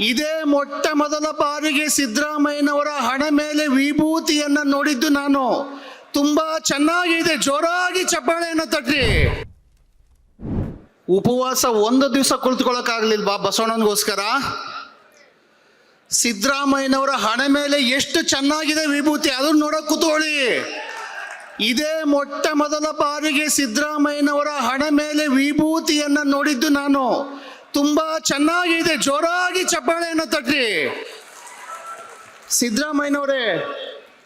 ಇದೇ ಮೊಟ್ಟ ಮೊದಲ ಬಾರಿಗೆ ಸಿದ್ದರಾಮಯ್ಯನವರ ಹಣ ಮೇಲೆ ವಿಭೂತಿಯನ್ನ ನೋಡಿದ್ದು ನಾನು. ತುಂಬಾ ಚೆನ್ನಾಗಿದೆ, ಜೋರಾಗಿ ಚಪ್ಪಾಳೆಯನ್ನು ತಟ್ಟಿ ಉಪವಾಸ ಒಂದು ದಿವಸ ಕುಳಿತುಕೊಳ್ಳಕ್ಕಾಗ್ಲಿಲ್ವಾ ಬಸವಣ್ಣನಗೋಸ್ಕರ? ಸಿದ್ದರಾಮಯ್ಯನವರ ಹಣೆ ಮೇಲೆ ಎಷ್ಟು ಚೆನ್ನಾಗಿದೆ ವಿಭೂತಿ, ಅದನ್ನು ನೋಡಕ್ ಕೂತ್ಕೊಳ್ಳಿ. ಇದೇ ಮೊಟ್ಟ ಮೊದಲ ಬಾರಿಗೆ ಸಿದ್ದರಾಮಯ್ಯನವರ ಹಣೆ ಮೇಲೆ ವಿಭೂತಿಯನ್ನ ನೋಡಿದ್ದು ನಾನು. ತುಂಬಾ ಚೆನ್ನಾಗಿದೆ, ಜೋರಾಗಿ ಚಪ್ಪಾಳೆಯನ್ನು ತಟ್ರಿ. ಸಿದ್ದರಾಮಯ್ಯನವರೇ,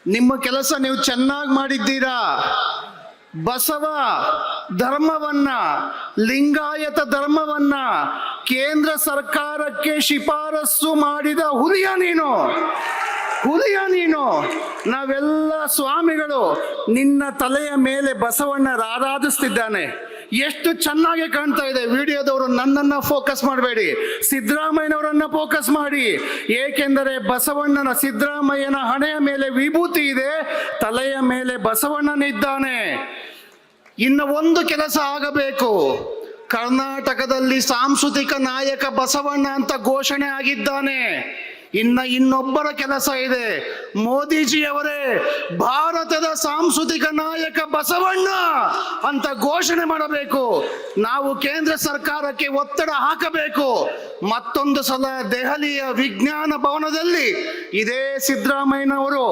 ನಿಮ್ಮ ಕೆಲಸ ನೀವು ಚೆನ್ನಾಗಿ ಮಾಡಿದ್ದೀರಾ? ಬಸವ ಧರ್ಮವನ್ನ, ಲಿಂಗಾಯತ ಧರ್ಮವನ್ನ ಕೇಂದ್ರ ಸರ್ಕಾರಕ್ಕೆ ಶಿಫಾರಸ್ಸು ಮಾಡಿದ ಹುಲಿಯ ನೀನು. ಹುಲಿಯ ನೀನು. ನಾವೆಲ್ಲ ಸ್ವಾಮಿಗಳು ನಿನ್ನ ತಲೆಯ ಮೇಲೆ ಬಸವಣ್ಣ ರಾರಾಧಿಸ್ತಿದ್ದಾನೆ ಎಷ್ಟು ಚೆನ್ನಾಗಿ ಕಾಣ್ತಾ ಇದೆ. ವಿಡಿಯೋದವರು ನನ್ನನ್ನ ಫೋಕಸ್ ಮಾಡಬೇಡಿ. ಸಿದ್ದರಾಮಯ್ಯನವರನ್ನ ಫೋಕಸ್ ಮಾಡಿ. ಏಕೆಂದರೆ ಬಸವಣ್ಣನ ಸಿದ್ದರಾಮಯ್ಯನ ಹಣೆಯ ಮೇಲೆ ವಿಭೂತಿ ಇದೆ. ತಲೆಯ ಮೇಲೆ ಬಸವಣ್ಣನಿದ್ದಾನೆ. ಇನ್ನು ಒಂದು ಕೆಲಸ ಆಗಬೇಕು. ಕರ್ನಾಟಕದಲ್ಲಿ ಸಾಂಸ್ಕೃತಿಕ ನಾಯಕ ಬಸವಣ್ಣ ಅಂತ ಘೋಷಣೆ ಆಗಿದ್ದಾನೆ. ಇನ್ನ ಇನ್ನೊಬ್ಬರ ಕೆಲಸ ಇದೆ. ಮೋದಿಜಿಯವರೇ, ಭಾರತದ ಸಾಂಸ್ಕೃತಿಕ ನಾಯಕ ಬಸವಣ್ಣ ಅಂತ ಘೋಷಣೆ ಮಾಡಬೇಕು. ನಾವು ಕೇಂದ್ರ ಸರ್ಕಾರಕ್ಕೆ ಒತ್ತಡ ಹಾಕಬೇಕು. ಮತ್ತೊಂದು ಸಲ ದೆಹಲಿಯ ವಿಜ್ಞಾನ ಭವನದಲ್ಲಿ ಇದೇ ಸಿದ್ದರಾಮಯ್ಯನವರು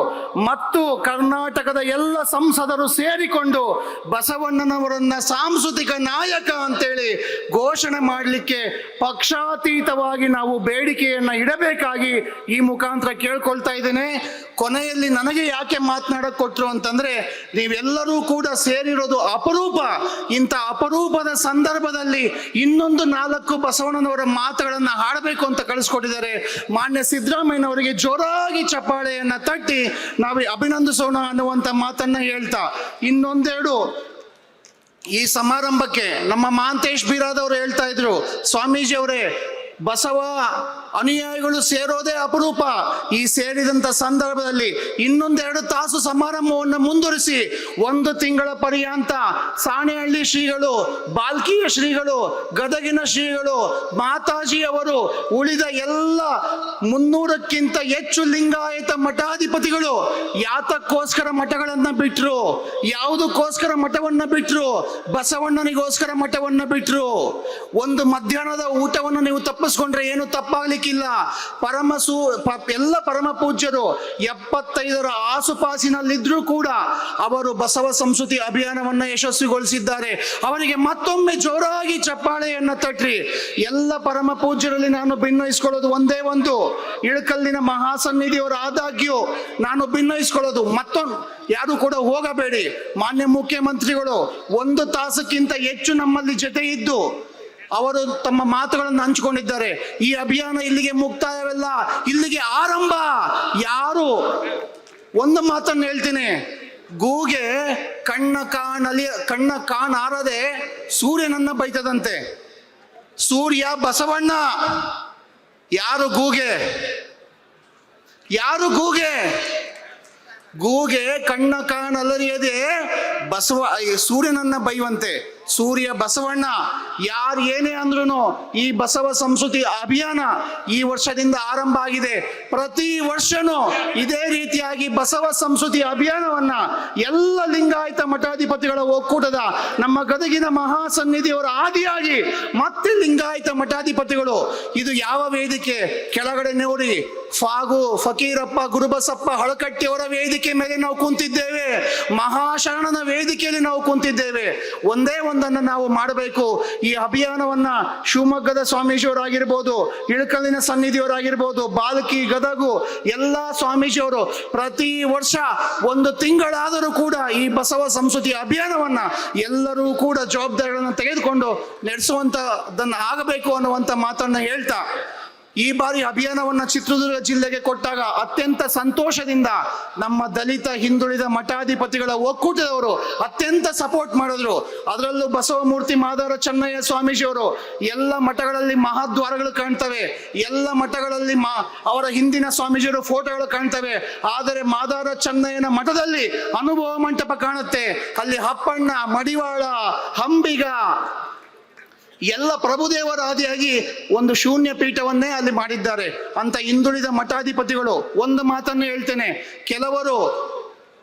ಮತ್ತು ಕರ್ನಾಟಕದ ಎಲ್ಲ ಸಂಸದರು ಸೇರಿಕೊಂಡು ಬಸವಣ್ಣನವರನ್ನ ಸಾಂಸ್ಕೃತಿಕ ನಾಯಕ ಅಂತೇಳಿ ಘೋಷಣೆ ಮಾಡಲಿಕ್ಕೆ ಪಕ್ಷಾತೀತವಾಗಿ ನಾವು ಬೇಡಿಕೆಯನ್ನ ಇಡಬೇಕಾಗಿ ಈ ಮುಖಾಂತರ ಕೇಳ್ಕೊಳ್ತಾ ಇದ್ದೇನೆ. ಕೊನೆಯಲ್ಲಿ ನನಗೆ ಯಾಕೆ ಮಾತನಾಡಕ್ ಕೊಟ್ರು ಅಂತಂದ್ರೆ ನೀವೆಲ್ಲರೂ ಕೂಡ ಸೇರಿರೋದು ಅಪರೂಪ. ಇಂಥ ಅಪರೂಪದ ಸಂದರ್ಭದಲ್ಲಿ ಇನ್ನೊಂದು ನಾಲ್ಕು ಬಸವಣ್ಣನವರ ಮಾತುಗಳನ್ನ ಹಾಡಬೇಕು ಅಂತ ಕಳಿಸ್ಕೊಟ್ಟಿದ್ದಾರೆ. ಮಾನ್ಯ ಸಿದ್ದರಾಮಯ್ಯನವರಿಗೆ ಜೋರಾಗಿ ಚಪ್ಪಾಳೆಯನ್ನ ತಟ್ಟಿ ನಾವು ಅಭಿನಂದಿಸೋಣ ಅನ್ನುವಂಥ ಮಾತನ್ನ ಹೇಳ್ತಾ. ಇನ್ನೊಂದೆರಡು, ಈ ಸಮಾರಂಭಕ್ಕೆ ನಮ್ಮ ಮಾಂತೇಶ್ ಬೀರಾದವರು ಹೇಳ್ತಾ ಇದ್ರು ಸ್ವಾಮೀಜಿ ಅವರೇ ಬಸವ ಅನುಯಾಯಿಗಳು ಸೇರೋದೇ ಅಪರೂಪ. ಈ ಸೇರಿದಂತ ಸಂದರ್ಭದಲ್ಲಿ ಇನ್ನೊಂದೆರಡು ತಾಸು ಸಮಾರಂಭವನ್ನು ಮುಂದುವರಿಸಿ ಒಂದು ತಿಂಗಳ ಪರ್ಯಂತ ಸಾಣೆಹಳ್ಳಿ ಶ್ರೀಗಳು, ಬಾಲ್ಕಿಯ ಶ್ರೀಗಳು, ಗದಗಿನ ಶ್ರೀಗಳು ಮಾತಾಜಿ ಅವರು ಉಳಿದ ಎಲ್ಲ ಮುನ್ನೂರಕ್ಕಿಂತ ಹೆಚ್ಚು ಲಿಂಗಾಯತ ಮಠಾಧಿಪತಿಗಳು ಯಾತಕ್ಕೋಸ್ಕರ ಮಠಗಳನ್ನ ಬಿಟ್ರು, ಯಾವುದಕ್ಕೋಸ್ಕರ ಮಠವನ್ನ ಬಿಟ್ರು, ಬಸವಣ್ಣನಿಗೋಸ್ಕರ ಮಠವನ್ನ ಬಿಟ್ರು. ಒಂದು ಮಧ್ಯಾಹ್ನದ ಊಟವನ್ನು ನೀವು ತಪ್ಪಿಸ್ಕೊಂಡ್ರೆ ಏನು ತಪ್ಪಾಗ್ಲಿಕ್ಕಿಲ್ಲ ಪರಮ ಸೂ ಪ- ಎಲ್ಲ ಪರಮ ಪೂಜ್ಯರು ಎಪ್ಪತ್ತೈದರ ಆಸುಪಾಸಿನಲ್ಲಿದ್ರೂ ಕೂಡ ಅವರು ಬಸವ ಸಂಸ್ಕೃತಿ ಅಭಿಯಾನವನ್ನ ಯಶಸ್ವಿಗೊಳಿಸಿದ್ದಾರೆ. ಅವರಿಗೆ ಮತ್ತೊಮ್ಮೆ ಜೋರಾಗಿ ಚಪ್ಪಾಳೆಯನ್ನ ತಟ್ರಿ. ಎಲ್ಲ ಪರಮ ಪೂಜ್ಯರಲ್ಲಿ ನಾನು ಭಿನ್ನಯಿಸ್ಕೊಳ್ಳೋದು ಒಂದೇ ಒಂದು. ಇಳಕಲ್ಲಿನ ಮಹಾಸನ್ನಿಧಿಯವರು ಆದಾಗ್ಯೂ ನಾನು ಭಿನ್ನಯಿಸ್ಕೊಳ್ಳೋದು ಮತ್ತೊಂದು ಯಾರು ಕೂಡ ಹೋಗಬೇಡಿ. ಮಾನ್ಯ ಮುಖ್ಯಮಂತ್ರಿಗಳು, ಒಂದು ತಾಸಕ್ಕಿಂತ ಹೆಚ್ಚು ನಮ್ಮಲ್ಲಿ ಜೊತೆ ಇದ್ದು ಅವರು ತಮ್ಮ ಮಾತುಗಳನ್ನು ಹಂಚಿಕೊಂಡಿದ್ದಾರೆ. ಈ ಅಭಿಯಾನ ಇಲ್ಲಿಗೆ ಮುಕ್ತಾಯವಲ್ಲ. ಇಲ್ಲಿಗೆ ಆರಂಭ. ಯಾರು? ಒಂದು ಮಾತನ್ನು ಹೇಳ್ತೀನಿ. ಗೂಗೆ ಕಣ್ಣ ಕಾಣಲಿ, ಕಣ್ಣ ಕಾಣಾರದೆ ಸೂರ್ಯನನ್ನ ಬೈತದಂತೆ. ಸೂರ್ಯ ಬಸವಣ್ಣ. ಯಾರು ಗೂಗೆ? ಯಾರು ಗೂಗೆ? ಗೂಗೆ ಕಣ್ಣ ಕಾಣಲರಿಯದೆ ಬಸವ ಸೂರ್ಯನನ್ನ ಬೈಯುವಂತೆ. ಸೂರ್ಯ ಬಸವಣ್ಣ, ಯಾರು ಏನೇ ಅಂದ್ರೂ ಈ ಬಸವ ಸಂಸ್ಕೃತಿ ಅಭಿಯಾನ ಈ ವರ್ಷದಿಂದ ಆರಂಭ ಆಗಿದೆ. ಪ್ರತಿ ವರ್ಷನೂ ಇದೇ ರೀತಿಯಾಗಿ ಬಸವ ಸಂಸ್ಕೃತಿ ಅಭಿಯಾನವನ್ನ ಎಲ್ಲ ಲಿಂಗಾಯತ ಮಠಾಧಿಪತಿಗಳ ಒಕ್ಕೂಟದ ನಮ್ಮ ಗದಗಿನ ಮಹಾಸನ್ನಿಧಿಯವರ ಆದಿಯಾಗಿ ಮತ್ತೆ ಲಿಂಗಾಯತ ಮಠಾಧಿಪತಿಗಳು. ಇದು ಯಾವ ವೇದಿಕೆ? ಕೆಳಗಡೆ ನೋಡಿ. ಫಾಗು, ಫಕೀರಪ್ಪ, ಗುರುಬಸಪ್ಪ, ಹಳಕಟ್ಟಿಯವರ ವೇದಿಕೆ ಮೇಲೆ ನಾವು ಕುಂತಿದ್ದೇವೆ. ಮಹಾಶರಣನ ವೇದಿಕೆಯಲ್ಲಿ ನಾವು ಕುಂತಿದ್ದೇವೆ. ಒಂದೇ ಒಂದನ್ನು ನಾವು ಮಾಡಬೇಕು. ಈ ಅಭಿಯಾನವನ್ನ ಶಿವಮೊಗ್ಗದ ಸ್ವಾಮೀಜಿಯವರಾಗಿರ್ಬೋದು, ಇಳಕಲ್ಲಿನ ಸನ್ನಿಧಿಯವರಾಗಿರ್ಬೋದು, ಬಾಲಕಿ, ಗದಗು, ಎಲ್ಲ ಸ್ವಾಮೀಜಿಯವರು ಪ್ರತಿ ವರ್ಷ ಒಂದು ತಿಂಗಳಾದರೂ ಕೂಡ ಈ ಬಸವ ಸಂಸ್ಕೃತಿ ಅಭಿಯಾನವನ್ನ ಎಲ್ಲರೂ ಕೂಡ ಜವಾಬ್ದಾರಿಗಳನ್ನು ತೆಗೆದುಕೊಂಡು ನಡೆಸುವಂತ ಆಗಬೇಕು ಅನ್ನುವಂತ ಮಾತನ್ನ ಹೇಳ್ತಾ ಈ ಬಾರಿ ಅಭಿಯಾನವನ್ನ ಚಿತ್ರದುರ್ಗ ಜಿಲ್ಲೆಗೆ ಕೊಟ್ಟಾಗ ಅತ್ಯಂತ ಸಂತೋಷದಿಂದ ನಮ್ಮ ದಲಿತ, ಹಿಂದುಳಿದ ಮಠಾಧಿಪತಿಗಳ ಒಕ್ಕೂಟದವರು ಅತ್ಯಂತ ಸಪೋರ್ಟ್ ಮಾಡಿದ್ರು. ಅದರಲ್ಲೂ ಬಸವಮೂರ್ತಿ ಮಾದಾರ ಚೆನ್ನಯ್ಯ ಸ್ವಾಮೀಜಿಯವರು ಎಲ್ಲ ಮಠಗಳಲ್ಲಿ ಮಹಾದ್ವಾರಗಳು ಕಾಣ್ತವೆ. ಎಲ್ಲ ಮಠಗಳಲ್ಲಿ ಮಾ, ಅವರ ಹಿಂದಿನ ಸ್ವಾಮೀಜಿಯವರು ಫೋಟೋಗಳು ಕಾಣ್ತವೆ. ಆದರೆ ಮಾದಾರ ಚೆನ್ನಯ್ಯನ ಮಠದಲ್ಲಿ ಅನುಭವ ಮಂಟಪ ಕಾಣುತ್ತೆ. ಅಲ್ಲಿ ಹಪ್ಪಣ್ಣ, ಮಡಿವಾಳ, ಹಂಬಿಗ ಎಲ್ಲ ಪ್ರಭುದೇವರ ಆದಿಯಾಗಿ ಒಂದು ಶೂನ್ಯ ಪೀಠವನ್ನೇ ಅಲ್ಲಿ ಮಾಡಿದ್ದಾರೆ. ಅಂತ ಹಿಂದುಳಿದ ಮಠಾಧಿಪತಿಗಳು ಒಂದು ಮಾತನ್ನು ಹೇಳ್ತೇನೆ. ಕೆಲವರು,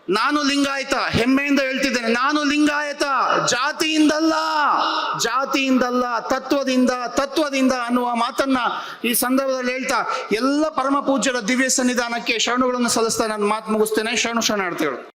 ನಾನು ಲಿಂಗಾಯತ, ಹೆಮ್ಮೆಯಿಂದ ಹೇಳ್ತಿದ್ದೇನೆ. ನಾನು ಲಿಂಗಾಯತ, ಜಾತಿಯಿಂದಲ್ಲ ಜಾತಿಯಿಂದಲ್ಲ, ತತ್ವದಿಂದ ತತ್ವದಿಂದ ಅನ್ನುವ ಮಾತನ್ನ ಈ ಸಂದರ್ಭದಲ್ಲಿ ಹೇಳ್ತಾ, ಎಲ್ಲ ಪರಮ ಪೂಜ್ಯರ ದಿವ್ಯ ಸನ್ನಿಧಾನಕ್ಕೆ ಶರಣುಗಳನ್ನು ಸಲ್ಲಿಸ್ತಾ ನಾನು ಮಾತು ಮುಗಿಸ್ತೇನೆ. ಶರಣು, ಶರಣಾರ್ಥಿಗಳು.